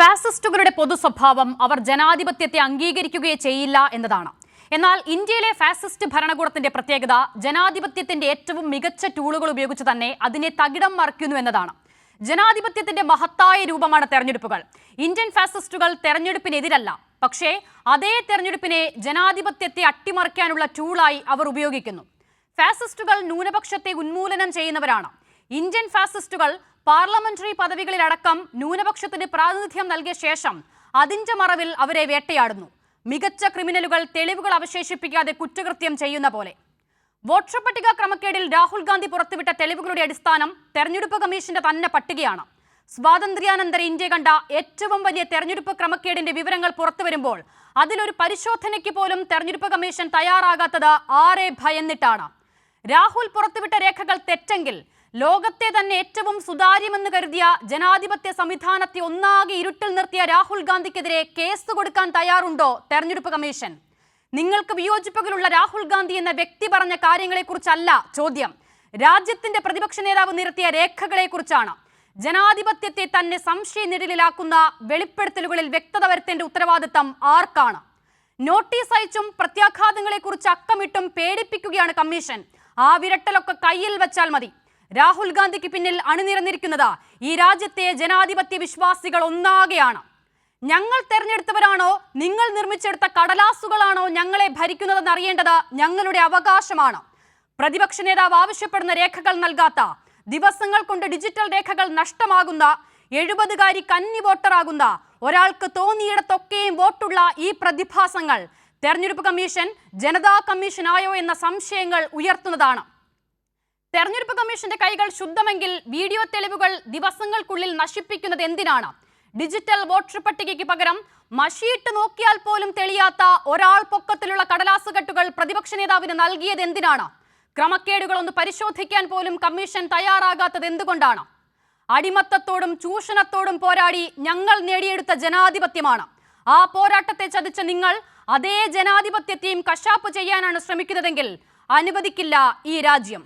ഫാസിസ്റ്റുകളുടെ പൊതുസ്വഭാവം അവർ ജനാധിപത്യത്തെ അംഗീകരിക്കുകയേ ചെയ്യില്ല എന്നതാണ്. എന്നാൽ ഇന്ത്യയിലെ ഫാസിസ്റ്റ് ഭരണകൂടത്തിന്റെ പ്രത്യേകത ജനാധിപത്യത്തിന്റെ ഏറ്റവും മികച്ച ടൂളുകൾ ഉപയോഗിച്ച് തന്നെ അതിനെ തകിടം മറിക്കുന്നു എന്നതാണ്. ജനാധിപത്യത്തിന്റെ മഹത്തായ രൂപമാണ് തെരഞ്ഞെടുപ്പുകൾ. ഇന്ത്യൻ ഫാസിസ്റ്റുകൾ തെരഞ്ഞെടുപ്പിനെതിരല്ല. പക്ഷേ അതേ തെരഞ്ഞെടുപ്പിനെ ജനാധിപത്യത്തെ അട്ടിമറിക്കാനുള്ള ടൂളായി അവർ ഉപയോഗിക്കുന്നു. ഫാസിസ്റ്റുകൾ ന്യൂനപക്ഷത്തെ ഉന്മൂലനം ചെയ്യുന്നവരാണ്. ഇന്ത്യൻ ഫാസിസ്റ്റുകൾ പാർലമെന്ററി പദവികളിലടക്കം ന്യൂനപക്ഷത്തിന് പ്രാതിനിധ്യം നൽകിയ ശേഷം അതിന്റെ മറവിൽ അവരെ വേട്ടയാടുന്നു. മികച്ച ക്രിമിനലുകൾ തെളിവുകൾ അവശേഷിപ്പിക്കാതെ കുറ്റകൃത്യം ചെയ്യുന്ന പോലെ. വോട്ടർ പട്ടിക ക്രമക്കേടിൽ രാഹുൽ ഗാന്ധി പുറത്തുവിട്ട തെളിവുകളുടെ അടിസ്ഥാനം തെരഞ്ഞെടുപ്പ് കമ്മീഷന്റെ തന്നെ പട്ടികയാണ്. സ്വാതന്ത്ര്യാനന്തര ഇന്ത്യ കണ്ട ഏറ്റവും വലിയ തെരഞ്ഞെടുപ്പ് ക്രമക്കേടിന്റെ വിവരങ്ങൾ പുറത്തുവരുമ്പോൾ അതിലൊരു പരിശോധനയ്ക്ക് പോലും തെരഞ്ഞെടുപ്പ് കമ്മീഷൻ തയ്യാറാകാത്തത് ആരെ ഭയന്നിട്ടാണ്. രാഹുൽ പുറത്തുവിട്ട രേഖകൾ തെറ്റെങ്കിൽ ലോകത്തെ തന്നെ ഏറ്റവും സുതാര്യമെന്ന് കരുതിയ ജനാധിപത്യ സംവിധാനത്തെ ഒന്നാകെ ഇരുട്ടിൽ നിർത്തിയ രാഹുൽ ഗാന്ധിക്കെതിരെ കേസ് കൊടുക്കാൻ തയ്യാറുണ്ടോ തെരഞ്ഞെടുപ്പ് കമ്മീഷൻ? നിങ്ങൾക്ക് വിയോജിപ്പുകളുള്ള രാഹുൽ ഗാന്ധി എന്ന വ്യക്തി പറഞ്ഞ കാര്യങ്ങളെക്കുറിച്ചല്ല ചോദ്യം. രാജ്യത്തിന്റെ പ്രതിപക്ഷ നേതാവ് നിരത്തിയ രേഖകളെക്കുറിച്ചാണ്. ജനാധിപത്യത്തെ തന്നെ സംശയനിഴലിലാക്കുന്ന വെളിപ്പെടുത്തലുകളിൽ വ്യക്തത വരുത്തേണ്ട ഉത്തരവാദിത്തം ആർക്കാണ്? നോട്ടീസ് അയച്ചും പ്രത്യാഘാതങ്ങളെക്കുറിച്ച് അക്കമിട്ടും പേടിപ്പിക്കുകയാണ് കമ്മീഷൻ. ആ വിരട്ടലൊക്കെ കയ്യിൽ വെച്ചാൽ മതി. രാഹുൽ ഗാന്ധിക്ക് പിന്നിൽ അണിനിരന്നിരിക്കുന്നത് ഈ രാജ്യത്തെ ജനാധിപത്യ വിശ്വാസികൾ ഒന്നാകെയാണ്. ഞങ്ങൾ തെരഞ്ഞെടുത്തവരാണോ? നിങ്ങൾ നിർമ്മിച്ചെടുത്ത കടലാസുകളാണോ ഞങ്ങളെ ഭരിക്കുന്നതെന്ന് അറിയേണ്ടത് ഞങ്ങളുടെ അവകാശമാണ്. പ്രതിപക്ഷ നേതാവ് ആവശ്യപ്പെടുന്ന രേഖകൾ നൽകാത്ത ദിവസങ്ങൾ കൊണ്ട് ഡിജിറ്റൽ രേഖകൾ നഷ്ടമാകുന്ന എഴുപതുകാരി കന്നി വോട്ടറാകുന്ന ഒരാൾക്ക് തോന്നിയിടത്തൊക്കെയും വോട്ടുള്ള ഈ പ്രതിഭാസങ്ങൾ തെരഞ്ഞെടുപ്പ് കമ്മീഷൻ ജനതാ കമ്മീഷനായോ എന്ന സംശയങ്ങൾ ഉയർത്തുന്നതാണ്. തെരഞ്ഞെടുപ്പ് കമ്മീഷന്റെ കൈകൾ ശുദ്ധമെങ്കിൽ വീഡിയോ തെളിവുകൾ ദിവസങ്ങൾക്കുള്ളിൽ നശിപ്പിക്കുന്നത് എന്തിനാണ്? ഡിജിറ്റൽ വോട്ടർ പട്ടികയ്ക്ക് പകരം മഷിയിട്ട് നോക്കിയാൽ പോലും തെളിയാത്ത ഒരാൾ പൊക്കത്തിലുള്ള കടലാസുകെട്ടുകൾ പ്രതിപക്ഷ നേതാവിന് നൽകിയത് എന്തിനാണ്? ക്രമക്കേടുകൾ ഒന്ന് പരിശോധിക്കാൻ പോലും കമ്മീഷൻ തയ്യാറാകാത്തത് എന്തുകൊണ്ടാണ്? അടിമത്തത്തോടും ചൂഷണത്തോടും പോരാടി ഞങ്ങൾ നേടിയെടുത്ത ജനാധിപത്യമാണ്. ആ പോരാട്ടത്തെ ചതിച്ച നിങ്ങൾ അതേ ജനാധിപത്യത്തെയും കശാപ്പ് ചെയ്യാനാണ് ശ്രമിക്കുന്നതെങ്കിൽ അനുവദിക്കില്ല ഈ രാജ്യം.